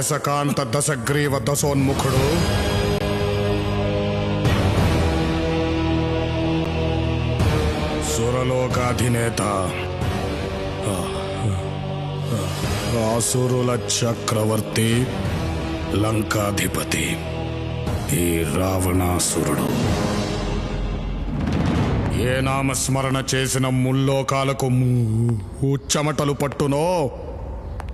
దశకాంత దశగ్రీవ దశోన్ముఖుడు. సురలోకాధినేత. ఆసురుల చక్రవర్తి లంకాధిపతి. ఈ రావణాసురుడు. ఏ నామస్మరణ చేసిన ముల్లోకాలకు ఉచ్చమటలు పట్టునో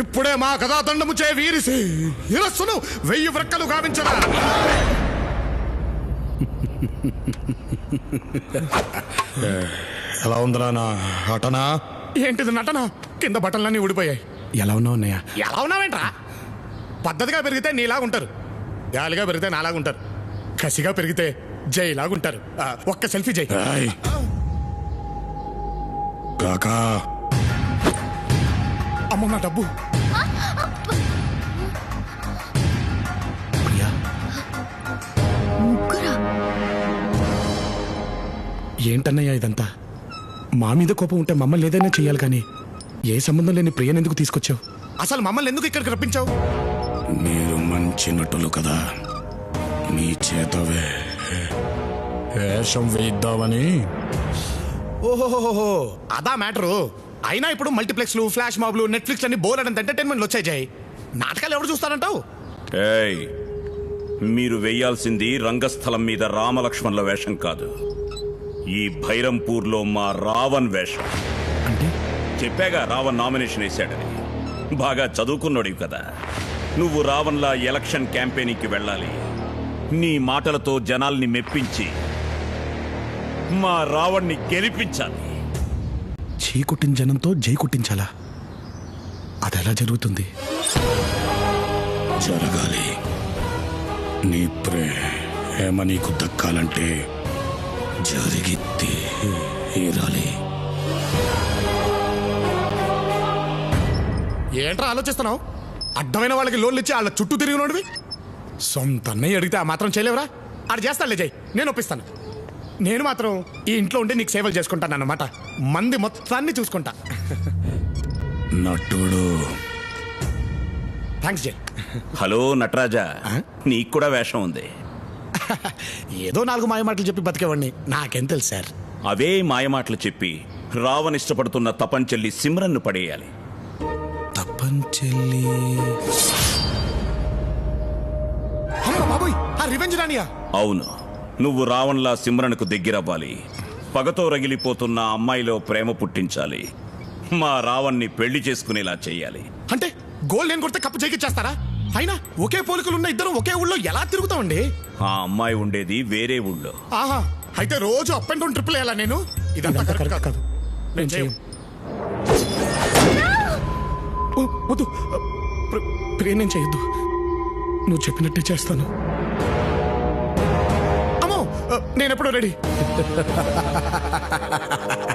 ఇప్పుడే మా కథాదండము చే వీరిసి ఇరస్సును వెయ్యి వ్రక్కలు గావించరా ఎలా ఉందిరా నా నటన? ఏంటిది నటన? కింద బట్టలన్నీ ఊడిపోయాయి. ఎలా ఉన్నావు అన్నయ్య? ఎలా ఉన్నావేంట్రా? పద్ధతిగా పెరిగితే నీలాగా ఉంటారు. గాలిగా పెరిగితే నాలాగా ఉంటారు. కసిగా పెరిగితే జైలాగా ఉంటారు ఆ, ఒక్క సెల్ఫీ జై. కాకా. అమ్మ నా డబ్బు? ప్రియా? ముగ్గురా? ఏంటన్నయ్య ఇదంతా? మా మీద కోపం ఉంటే మమ్మల్ని ఏదైనా చెయ్యాలి కానీ ఏ సంబంధం లేని ప్రియని ఎందుకు తీసుకొచ్చావు? అసలు మమ్మల్ని ఎందుకు ఇక్కడికి రప్పించావు? మీరు మంచి నటులు కదా. మీ చేత వే- వేషం వేయిద్దామని ఓహోహోహో అదా మ్యాటరు. అయినా ఇప్పుడు మల్టీప్లెక్స్లు ఫ్లాష్ మాబ్లు నెట్ఫ్లిక్స్ అన్ని బోలెడంత ఎంటర్టైన్మెంట్లు వచ్చాయి జై. నాటకాలు ఎవరు చూస్తారంటావు? ఏయ్ మీరు వెయ్యాల్సింది రంగస్థలం మీద రామలక్ష్మణుల వేషం కాదు. ఈ భైరంపూర్లో మా రావణ్ వేషం. అంటే? చెప్పాగా రావణ్ నామినేషన్ వేశాడని. బాగా చదువుకున్నాడు కదా. నువ్వు రావణ్లా ఎలక్షన్ క్యాంపెయినింగ్కి వెళ్ళాలి. నీ మాటలతో జనాల్ని మెప్పించి మా రావణ్ణి గెలిపించాలి. చీ కుట్టిన జనంతో జై కుట్టించాలా? అది ఎలా జరుగుతుంది? జరగాలి. నీ ప్రేమ నీకు దక్కాలంటే జరిగి తీరాలి. ఏంట్రా ఆలోచిస్తున్నావు? అడ్డమైన వాళ్ళకి లోన్లు ఇచ్చి వాళ్ళ చుట్టూ తిరిగినోడివి? సొంత అన్నయ్య అడిగితే ఆ మాత్రం చేయలేవురా? ఆడు చేస్తానులే జై నేను ఒప్పిస్తాను. నేను మాత్రం ఈ ఇంట్లో ఉండి నీకు సేవలు చేసుకుంటాను అన్నమాట. మంది మొత్తాన్ని చూసుకుంటా. నటుడు. థ్యాంక్స్ జై హలో నటరాజా. నీకు కూడా వేషం ఉంది. ఏదో నాలుగు మాయ మాటలు చెప్పి బతికేవాడిని. నాకేం తెలుసు సార్. అవే మాయమాటలు చెప్పి రావణ్ ఇష్టపడుతున్న తపంచెల్లి సిమ్రన్ను పడేయాలి. తప్పంచెల్లి అమ్మ బాబోయ్ ఆ రివెంజ్ రానియా అవును. నువ్వు రావణ్లా సిమ్రన్కు దగ్గరవ్వాలి. పగతో రగిలిపోతున్న అమ్మాయిలో ప్రేమ పుట్టించాలి. మా రావణ్ణి పెళ్ళి చేసుకునేలా చెయ్యాలి. అంటే గోల్ నేను కొడితే కప్పు చేకిచ్చేస్తారా? అయినా ఒకే పోలికలు ఉన్న ఇద్దరు ఒకే ఊళ్ళో ఎలా తిరుగుతామండి? ఆ అమ్మాయి ఉండేది వేరే ఊళ్ళో. ఆహా అయితే రోజు అప్ అండ్ డౌన్ ట్రిపుల్ వేయాలా నేను? ఇదంతా కరెక్ట్ కాదు. నేను చేయం ఓ, వద్దు. ప్ర- నేను చేయొద్దు. నువ్వు చెప్పినట్టే చేస్తాను. నేను ఎప్పుడు రెడీ.